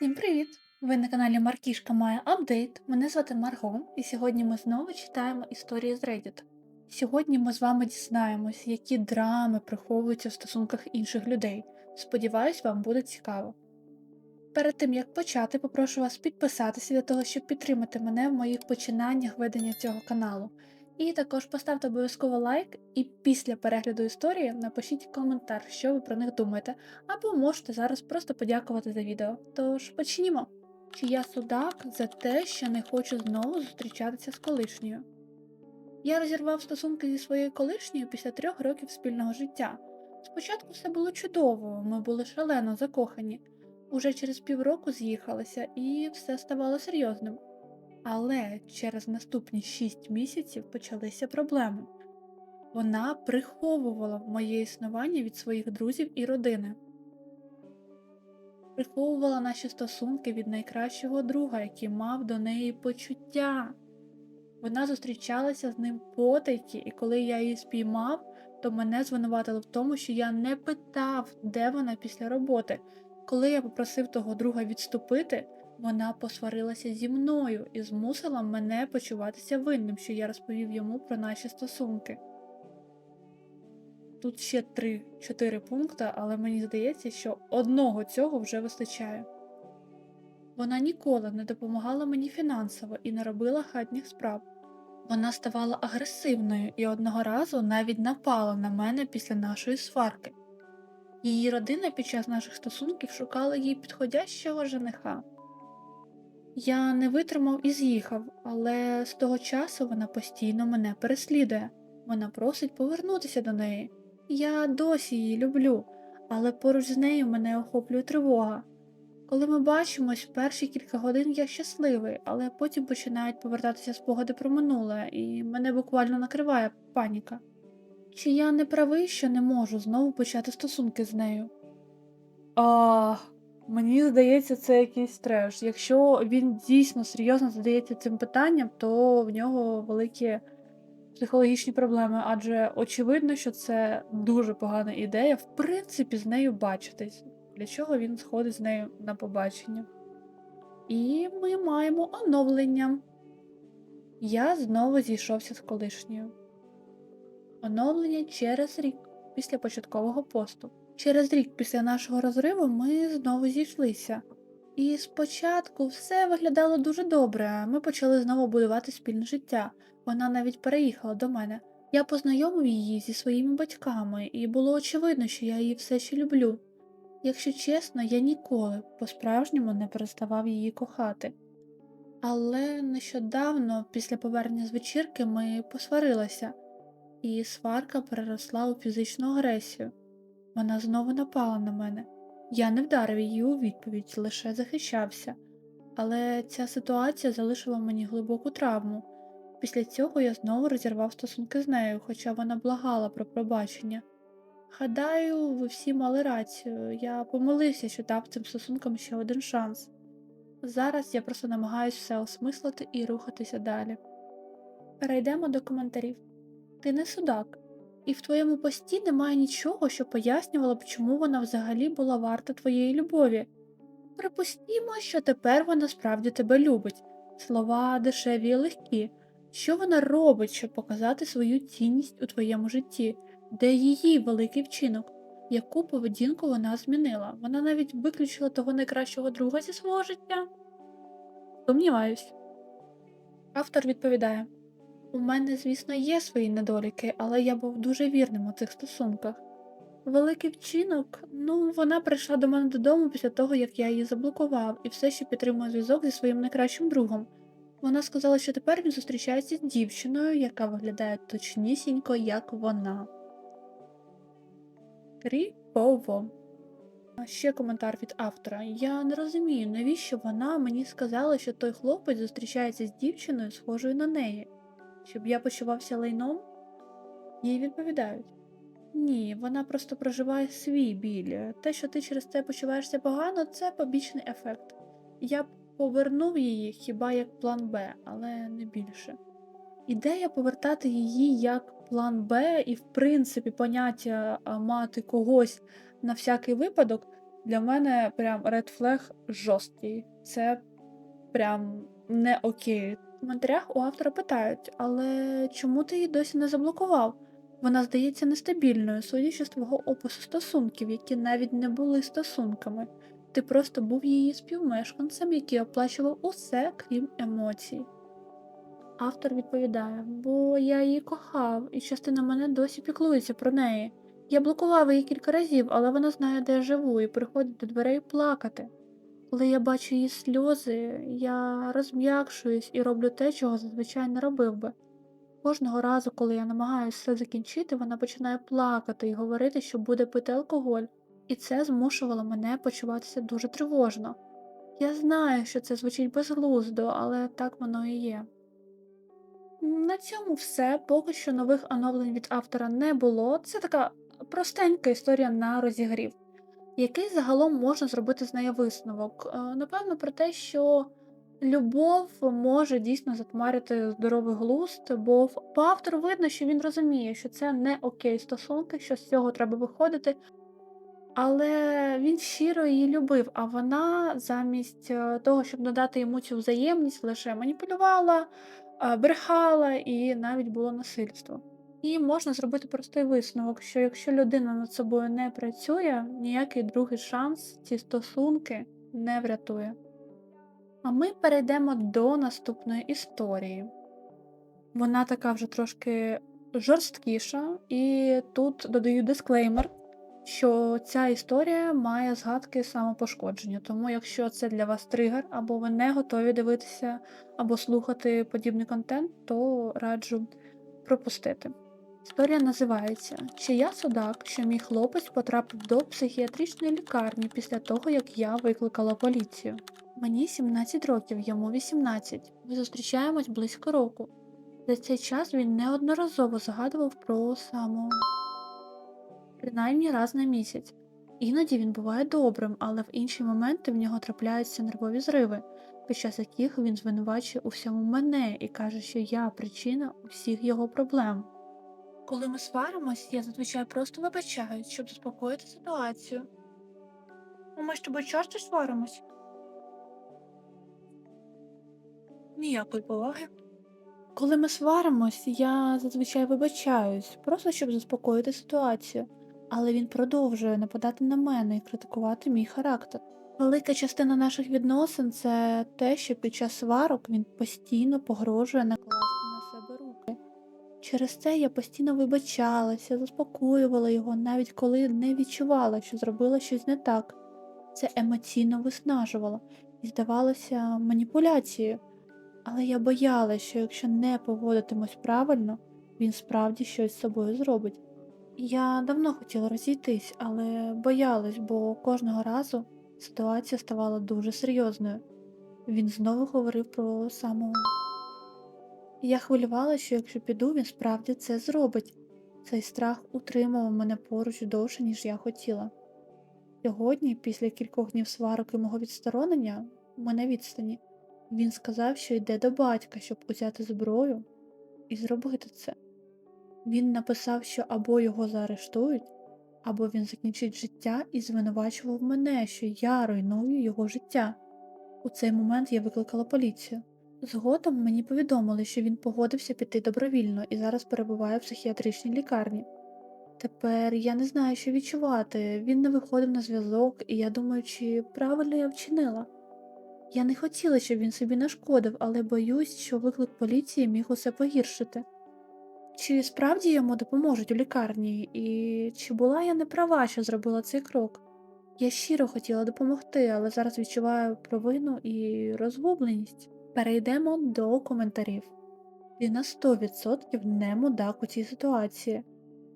Всім привіт! Ви на каналі Маркішка має апдейт. Мене звати Марго, і сьогодні ми знову читаємо історії з Reddit. Сьогодні ми з вами дізнаємось, які драми приховуються в стосунках інших людей. Сподіваюсь, вам буде цікаво. Перед тим як почати, попрошу вас підписатися для того, щоб підтримати мене в моїх починаннях ведення цього каналу. І також поставте обов'язково лайк, і після перегляду історії напишіть коментар, що ви про них думаєте, або можете зараз просто подякувати за відео. Тож почнімо. Чи я судак за те, що не хочу знову зустрічатися з колишньою? Я розірвав стосунки зі своєю колишньою після трьох років спільного життя. Спочатку все було чудово, ми були шалено закохані. Уже через півроку з'їхалися, і все ставало серйозним. Але через наступні шість місяців почалися проблеми. Вона приховувала моє існування від своїх друзів і родини. Приховувала наші стосунки від найкращого друга, який мав до неї почуття. Вона зустрічалася з ним потайки, і коли я її спіймав, то мене звинуватили в тому, що я не питав, де вона після роботи. Коли я попросив того друга відступити, вона посварилася зі мною і змусила мене почуватися винним, що я розповів йому про наші стосунки. Тут ще 3-4 пункти, але мені здається, що одного цього вже вистачає. Вона ніколи не допомагала мені фінансово і не робила хатніх справ. Вона ставала агресивною і одного разу навіть напала на мене після нашої сварки. Її родина під час наших стосунків шукала їй підходящого жениха. Я не витримав і з'їхав, але з того часу вона постійно мене переслідує. Вона просить повернутися до неї. Я досі її люблю, але поруч з нею мене охоплює тривога. Коли ми бачимось, перші кілька годин я щасливий, але потім починають повертатися спогади про минуле, і мене буквально накриває паніка. Чи я не правий, що не можу знову почати стосунки з нею? А, мені здається, це якийсь треш. Якщо він дійсно серйозно задається цим питанням, то в нього великі психологічні проблеми, адже очевидно, що це дуже погана ідея, в принципі, з нею бачитись. Для чого він сходить з нею на побачення? І ми маємо оновлення. Я знову зійшовся з колишньою. Оновлення через рік після початкового посту. Через рік після нашого розриву ми знову зійшлися. І спочатку все виглядало дуже добре. Ми почали знову будувати спільне життя. Вона навіть переїхала до мене. Я познайомив її зі своїми батьками, і було очевидно, що я її все ще люблю. Якщо чесно, я ніколи по-справжньому не переставав її кохати. Але нещодавно, після повернення з вечірки, ми посварилися, і сварка переросла у фізичну агресію. Вона знову напала на мене. Я не вдарив її у відповідь, лише захищався. Але ця ситуація залишила мені глибоку травму. Після цього я знову розірвав стосунки з нею, хоча вона благала про пробачення. Гадаю, ви всі мали рацію. Я помилився, що дав цим стосункам ще один шанс. Зараз я просто намагаюся все осмислити і рухатися далі. Перейдемо до коментарів. Ти не судак, і в твоєму пості немає нічого, що пояснювало б, чому вона взагалі була варта твоєї любові. Припустімо, що тепер вона справді тебе любить. Слова дешеві і легкі. Що вона робить, щоб показати свою цінність у твоєму житті? Де її великий вчинок? Яку поведінку вона змінила? Вона навіть виключила того найкращого друга зі свого життя? Сумніваюсь. Автор відповідає: У мене, звісно, є свої недоліки, але я був дуже вірним у цих стосунках. Великий вчинок, ну, вона прийшла до мене додому після того, як я її заблокував, і все ще підтримує зв'язок зі своїм найкращим другом. Вона сказала, що тепер він зустрічається з дівчиною, яка виглядає точнісінько, як вона. Кріпово. Ще коментар від автора. Я не розумію, навіщо вона мені сказала, що той хлопець зустрічається з дівчиною, схожою на неї, щоб я почувався лайном? Їй відповідають. Ні, вона просто проживає свій біль. Те, що ти через це почуваєшся погано, це побічний ефект. Я б повернув її хіба як план Б, але не більше. Ідея повертати її як план Б і, в принципі, поняття мати когось на всякий випадок Для мене прям red flag жорсткий. Це прям не окей. Коментарях у автора питають, але чому ти її досі не заблокував? Вона здається нестабільною, судячи з твого опису стосунків, які навіть не були стосунками. Ти просто був її співмешканцем, який оплачував усе, крім емоцій. Автор відповідає, бо я її кохав, і частина мене досі піклується про неї. Я блокував її кілька разів, але вона знає, де я живу, і приходить до дверей плакати. Коли я бачу її сльози, я розм'якшуюсь і роблю те, чого зазвичай не робив би. Кожного разу, коли я намагаюся все закінчити, вона починає плакати і говорити, що буде пити алкоголь, і це змушувало мене почуватися дуже тривожно. Я знаю, що це звучить безглуздо, але так воно і є. На цьому все. Поки що нових оновлень від автора не було. Це така простенька історія на розігрів. Який загалом можна зробити з неї висновок? Е, Напевно, про те, що любов може дійсно затмарити здоровий глузд, бо по автору видно, що він розуміє, що це не окей стосунки, що з цього треба виходити. Але він щиро її любив, а вона замість е, того, щоб надати йому цю взаємність, лише маніпулювала, е, брехала і навіть було насильство. І можна зробити простий висновок, що якщо людина над собою не працює, ніякий другий шанс ці стосунки не врятує. А ми перейдемо до наступної історії. Вона така вже трошки жорсткіша, і тут додаю дисклеймер, що ця історія має згадки самопошкодження. Тому, якщо це для вас тригер, або ви не готові дивитися або слухати подібний контент, то раджу пропустити. Історія називається Чи я судак, що мій хлопець потрапив до психіатричної лікарні після того, як я викликала поліцію. Мені 17 років, йому 18. Ми зустрічаємось близько року. За цей час він неодноразово згадував про само принаймні раз на місяць. Іноді він буває добрим, але в інші моменти в нього трапляються нервові зриви, під час яких він звинувачує у всьому мене і каже, що я причина усіх його проблем. Коли ми сваримось, я зазвичай просто вибачаюсь, щоб заспокоїти ситуацію. Ми з тобою часто сваримось? Ніякої поваги. Коли ми сваримось, я зазвичай вибачаюсь, просто щоб заспокоїти ситуацію, але він продовжує нападати на мене і критикувати мій характер. Велика частина наших відносин це те, що під час сварок він постійно погрожує накласти. Через це я постійно вибачалася, заспокоювала його, навіть коли не відчувала, що зробила щось не так. Це емоційно виснажувало і здавалося маніпуляцією. Але я боялася, що якщо не поводитимусь правильно, він справді щось з собою зробить. Я давно хотіла розійтись, але боялась, бо кожного разу ситуація ставала дуже серйозною. Він знову говорив про самого. Я хвилювалася, що якщо піду, він справді це зробить. Цей страх утримував мене поруч довше, ніж я хотіла. Сьогодні, після кількох днів сварок і мого відсторонення, ми на відстані, він сказав, що йде до батька, щоб узяти зброю і зробити це. Він написав, що або його заарештують, або він закінчить життя і звинувачував мене, що я руйную його життя. У цей момент я викликала поліцію. Згодом мені повідомили, що він погодився піти добровільно і зараз перебуває в психіатричній лікарні. Тепер я не знаю, що відчувати. Він не виходив на зв'язок, і я думаю, чи правильно я вчинила. Я не хотіла, щоб він собі нашкодив, але боюсь, що виклик поліції міг усе погіршити. Чи справді йому допоможуть у лікарні, і чи була я не права, що зробила цей крок? Я щиро хотіла допомогти, але зараз відчуваю провину і розгубленість. Перейдемо до коментарів. Ти на 100% не мудак у цій ситуації,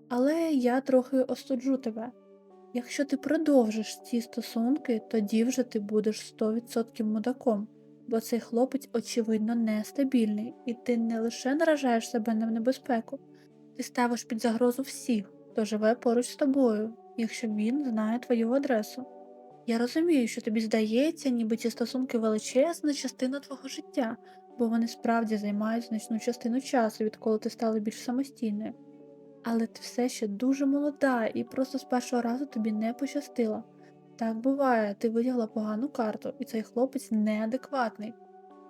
але я трохи остуджу тебе. Якщо ти продовжиш ці стосунки, тоді вже ти будеш 100% мудаком, бо цей хлопець, очевидно, нестабільний, і ти не лише наражаєш себе на небезпеку, ти ставиш під загрозу всіх, хто живе поруч з тобою, якщо він знає твою адресу. Я розумію, що тобі здається, ніби ці стосунки величезна частина твого життя, бо вони справді займають значну частину часу, відколи ти стала більш самостійною. Але ти все ще дуже молода і просто з першого разу тобі не пощастило. Так буває, ти видягла погану карту, і цей хлопець неадекватний.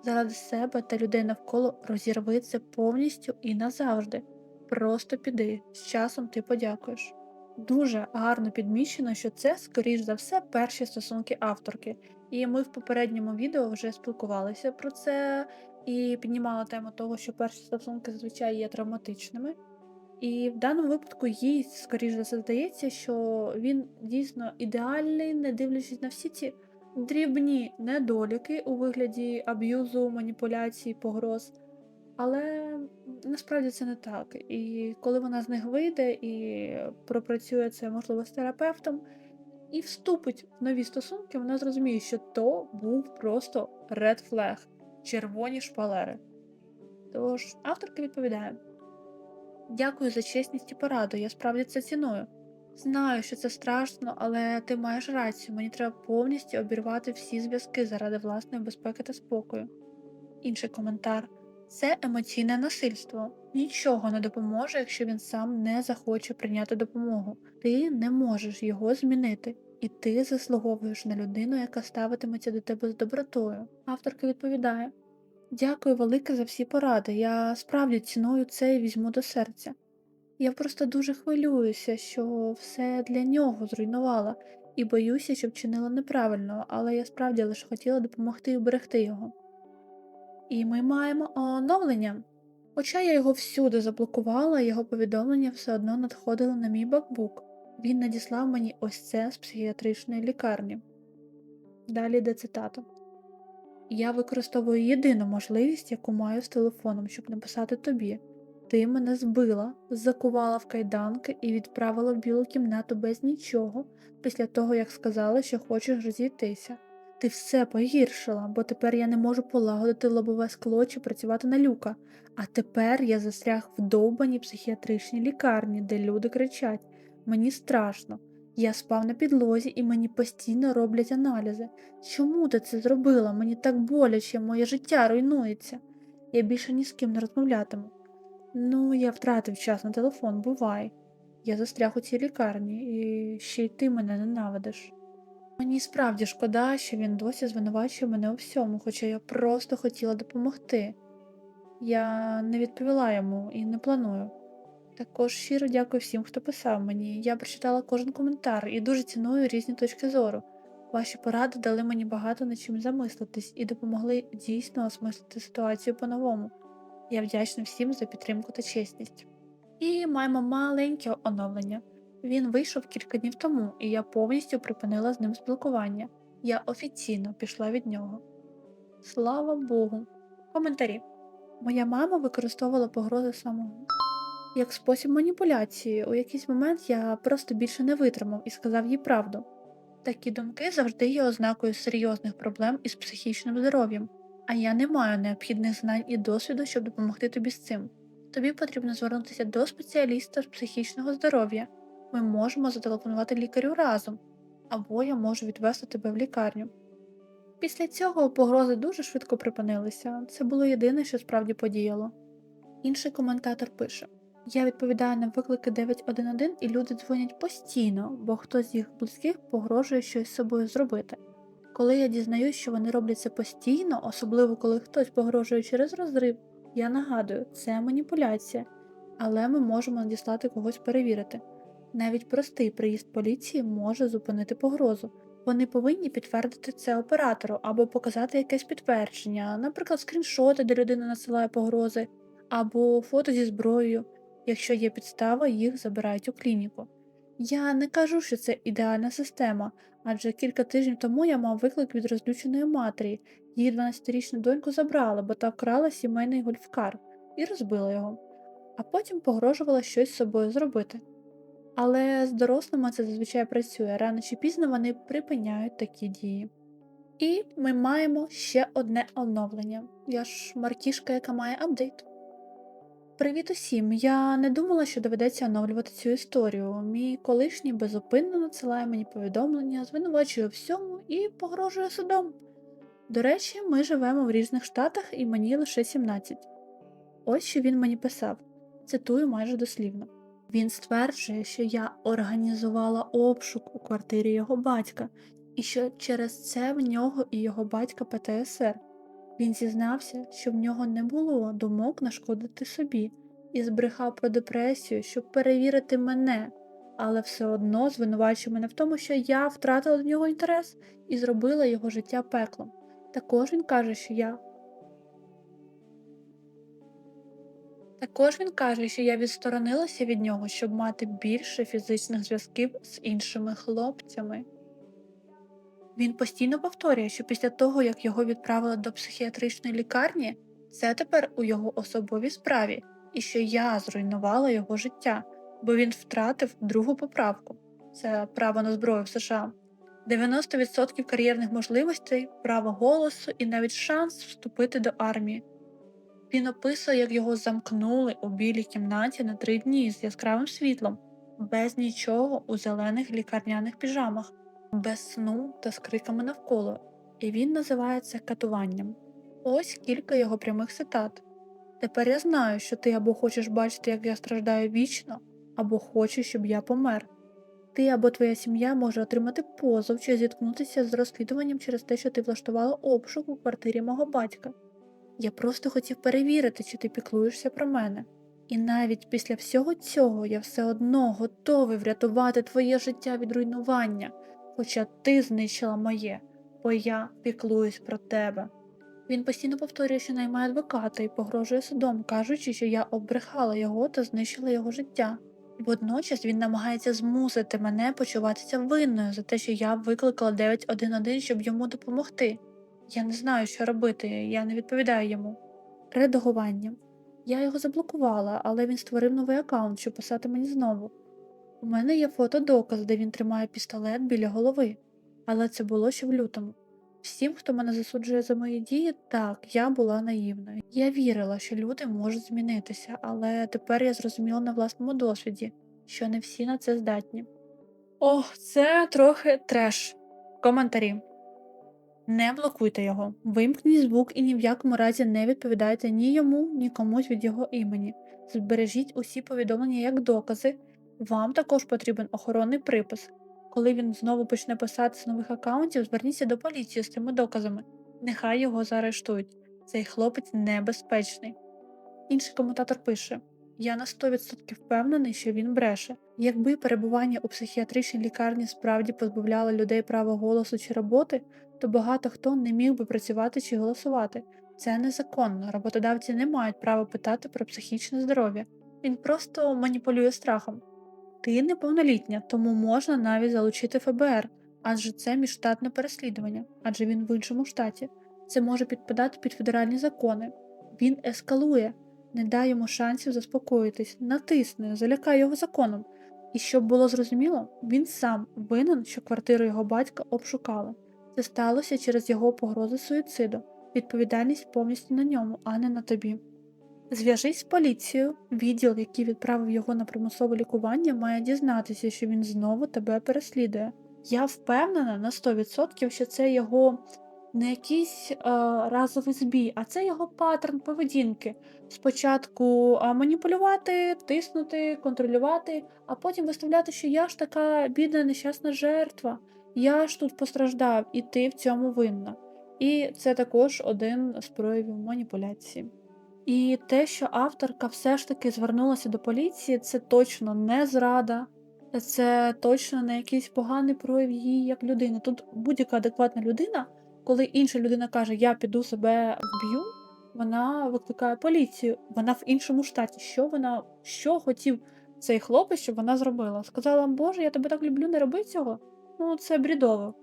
Заради себе та людей навколо розірви це повністю і назавжди. Просто піди, з часом ти подякуєш. Дуже гарно підмічено, що це, скоріш за все, перші стосунки авторки. І ми в попередньому відео вже спілкувалися про це і піднімала тему того, що перші стосунки зазвичай є травматичними. І в даному випадку їй, скоріш за все, здається, що він дійсно ідеальний, не дивлячись на всі ці дрібні недоліки у вигляді аб'юзу, маніпуляцій, погроз. Але насправді це не так. І коли вона з них вийде і пропрацює це, можливо, з терапевтом, і вступить в нові стосунки, вона зрозуміє, що то був просто red flag, червоні шпалери. Тож авторка відповідає: Дякую за чесність і пораду, я справді це ціную. Знаю, що це страшно, але ти маєш рацію, мені треба повністю обірвати всі зв'язки заради власної безпеки та спокою. Інший коментар це емоційне насильство. Нічого не допоможе, якщо він сам не захоче прийняти допомогу. Ти не можеш його змінити, і ти заслуговуєш на людину, яка ставитиметься до тебе з добротою. Авторка відповідає: Дякую велике за всі поради. Я справді ціную це і візьму до серця. Я просто дуже хвилююся, що все для нього зруйнувала, і боюся, що вчинила неправильно, але я справді лише хотіла допомогти і уберегти його. І ми маємо оновлення. Хоча я його всюди заблокувала, його повідомлення все одно надходили на мій бакбук. Він надіслав мені ось це з психіатричної лікарні. Далі йде цитата. Я використовую єдину можливість, яку маю з телефоном, щоб написати тобі. Ти мене збила, закувала в кайданки і відправила в білу кімнату без нічого, після того як сказала, що хочеш розійтися. Ти все погіршила, бо тепер я не можу полагодити лобове скло чи працювати на люка. А тепер я застряг в довбаній психіатричній лікарні, де люди кричать: мені страшно. Я спав на підлозі і мені постійно роблять аналізи. Чому ти це зробила? Мені так боляче, моє життя руйнується. Я більше ні з ким не розмовлятиму. Ну, я втратив час на телефон, бувай. Я застряг у цій лікарні, і ще й ти мене ненавидиш. Мені справді шкода, що він досі звинувачує мене у всьому, хоча я просто хотіла допомогти. Я не відповіла йому і не планую. Також щиро дякую всім, хто писав мені. Я прочитала кожен коментар і дуже ціную різні точки зору. Ваші поради дали мені багато над чим замислитись і допомогли дійсно осмислити ситуацію по-новому. Я вдячна всім за підтримку та чесність. І маємо маленьке оновлення. Він вийшов кілька днів тому, і я повністю припинила з ним спілкування. Я офіційно пішла від нього. Слава Богу. Коментарі. Моя мама використовувала погрози самого як спосіб маніпуляції. У якийсь момент я просто більше не витримав і сказав їй правду. Такі думки завжди є ознакою серйозних проблем із психічним здоров'ям, а я не маю необхідних знань і досвіду, щоб допомогти тобі з цим. Тобі потрібно звернутися до спеціаліста з психічного здоров'я. Ми можемо зателефонувати лікарю разом, або я можу відвести тебе в лікарню. Після цього погрози дуже швидко припинилися, це було єдине, що справді подіяло. Інший коментатор пише: Я відповідаю на виклики 911 і люди дзвонять постійно, бо хтось з їх близьких погрожує щось з собою зробити. Коли я дізнаюсь, що вони роблять це постійно, особливо коли хтось погрожує через розрив, я нагадую, це маніпуляція, але ми можемо надіслати когось перевірити. Навіть простий приїзд поліції може зупинити погрозу. Вони повинні підтвердити це оператору або показати якесь підтвердження, наприклад, скріншоти, де людина насилає погрози, або фото зі зброєю. Якщо є підстава, їх забирають у клініку. Я не кажу, що це ідеальна система, адже кілька тижнів тому я мав виклик від розлюченої матері. Її 12-річну доньку забрали, бо та вкрала сімейний гольфкар і розбила його, а потім погрожувала щось з собою зробити. Але з дорослими це зазвичай працює, рано чи пізно вони припиняють такі дії. І ми маємо ще одне оновлення. Я ж маркішка, яка має апдейт. Привіт усім! Я не думала, що доведеться оновлювати цю історію. Мій колишній безупинно надсилає мені повідомлення, звинувачує у всьому і погрожує судом. До речі, ми живемо в різних штатах і мені лише 17. Ось що він мені писав, цитую майже дослівно. Він стверджує, що я організувала обшук у квартирі його батька і що через це в нього і його батька ПТСР. Він зізнався, що в нього не було думок нашкодити собі, і збрехав про депресію, щоб перевірити мене, але все одно звинувачує мене в тому, що я втратила до нього інтерес і зробила його життя пеклом. Також він каже, що я. Також він каже, що я відсторонилася від нього, щоб мати більше фізичних зв'язків з іншими хлопцями. Він постійно повторює, що після того, як його відправили до психіатричної лікарні, це тепер у його особовій справі, і що я зруйнувала його життя, бо він втратив другу поправку це право на зброю в США, 90% кар'єрних можливостей, право голосу і навіть шанс вступити до армії. Він описує, як його замкнули у білій кімнаті на три дні з яскравим світлом, без нічого у зелених лікарняних піжамах, без сну та з криками навколо, і він називає це катуванням. Ось кілька його прямих цитат. Тепер я знаю, що ти або хочеш бачити, як я страждаю вічно, або хочеш, щоб я помер. Ти або твоя сім'я може отримати позов чи зіткнутися з розслідуванням через те, що ти влаштувала обшук у квартирі мого батька. Я просто хотів перевірити, чи ти піклуєшся про мене. І навіть після всього цього я все одно готовий врятувати твоє життя від руйнування, хоча ти знищила моє, бо я піклуюсь про тебе. Він постійно повторює, що наймає адвоката і погрожує судом, кажучи, що я обрехала його та знищила його життя. Водночас він намагається змусити мене почуватися винною за те, що я викликала 911, щоб йому допомогти. Я не знаю, що робити, я не відповідаю йому. Редагування. Я його заблокувала, але він створив новий аккаунт, щоб писати мені знову. У мене є фотодоказ, де він тримає пістолет біля голови, але це було ще в лютому. Всім, хто мене засуджує за мої дії, так, я була наївною. Я вірила, що люди можуть змінитися, але тепер я зрозуміла на власному досвіді, що не всі на це здатні. Ох, це трохи треш. Коментарі. Не блокуйте його, вимкніть звук і ні в якому разі не відповідайте ні йому, ні комусь від його імені. Збережіть усі повідомлення як докази. Вам також потрібен охоронний припис. Коли він знову почне писати з нових аккаунтів, зверніться до поліції з цими доказами. Нехай його заарештують. Цей хлопець небезпечний. Інший коментатор пише: Я на 100% впевнений, що він бреше. Якби перебування у психіатричній лікарні справді позбавляло людей права голосу чи роботи, то багато хто не міг би працювати чи голосувати. Це незаконно. Роботодавці не мають права питати про психічне здоров'я. Він просто маніпулює страхом. Ти неповнолітня, тому можна навіть залучити ФБР, адже це міжштатне переслідування, адже він в іншому штаті. Це може підпадати під федеральні закони. Він ескалує, не дай йому шансів заспокоїтись, натисне, залякає його законом. І щоб було зрозуміло, він сам винен, що квартиру його батька обшукали. Це сталося через його погрози суїциду. Відповідальність повністю на ньому, а не на тобі. Зв'яжись з поліцією, відділ, який відправив його на примусове лікування, має дізнатися, що він знову тебе переслідує. Я впевнена на 100%, що це його не якийсь е, разовий збій, а це його паттерн поведінки. Спочатку маніпулювати, тиснути, контролювати, а потім виставляти, що я ж така бідна нещасна жертва, я ж тут постраждав, і ти в цьому винна. І це також один з проявів маніпуляції. І те, що авторка все ж таки звернулася до поліції, це точно не зрада, це точно не якийсь поганий прояв її як людини. Тут будь-яка адекватна людина, коли інша людина каже, я піду себе вб'ю, вона викликає поліцію, вона в іншому штаті. Що вона що хотів цей хлопець, щоб вона зробила? Сказала, Боже, я тебе так люблю, не роби цього. Ну, це брідово.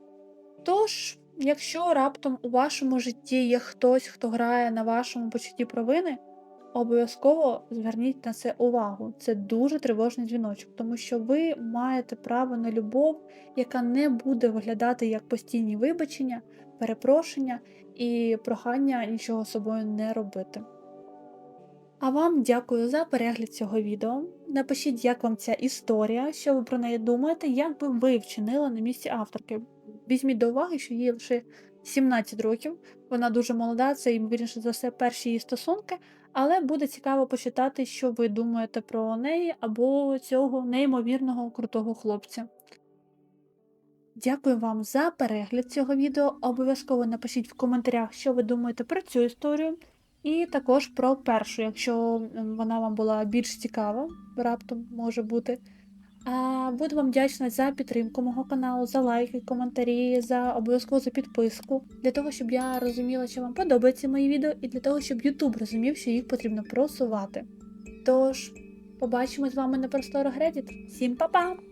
Тож. Якщо раптом у вашому житті є хтось, хто грає на вашому почутті провини, обов'язково зверніть на це увагу. Це дуже тривожний дзвіночок, тому що ви маєте право на любов, яка не буде виглядати як постійні вибачення, перепрошення і прохання нічого собою не робити. А вам дякую за перегляд цього відео. Напишіть, як вам ця історія, що ви про неї думаєте, як би ви вчинили на місці авторки. Візьміть до уваги, що їй лише 17 років, вона дуже молода, це ймовірніше за все перші її стосунки, але буде цікаво почитати, що ви думаєте про неї або цього неймовірного крутого хлопця. Дякую вам за перегляд цього відео. Обов'язково напишіть в коментарях, що ви думаєте про цю історію, і також про першу, якщо вона вам була більш цікава, раптом може бути. А буду вам вдячна за підтримку мого каналу, за лайки, коментарі, за обов'язково за підписку, для того, щоб я розуміла, що вам подобаються мої відео, і для того, щоб YouTube розумів, що їх потрібно просувати. Тож, побачимось з вами на просторах Reddit. Всім па-па!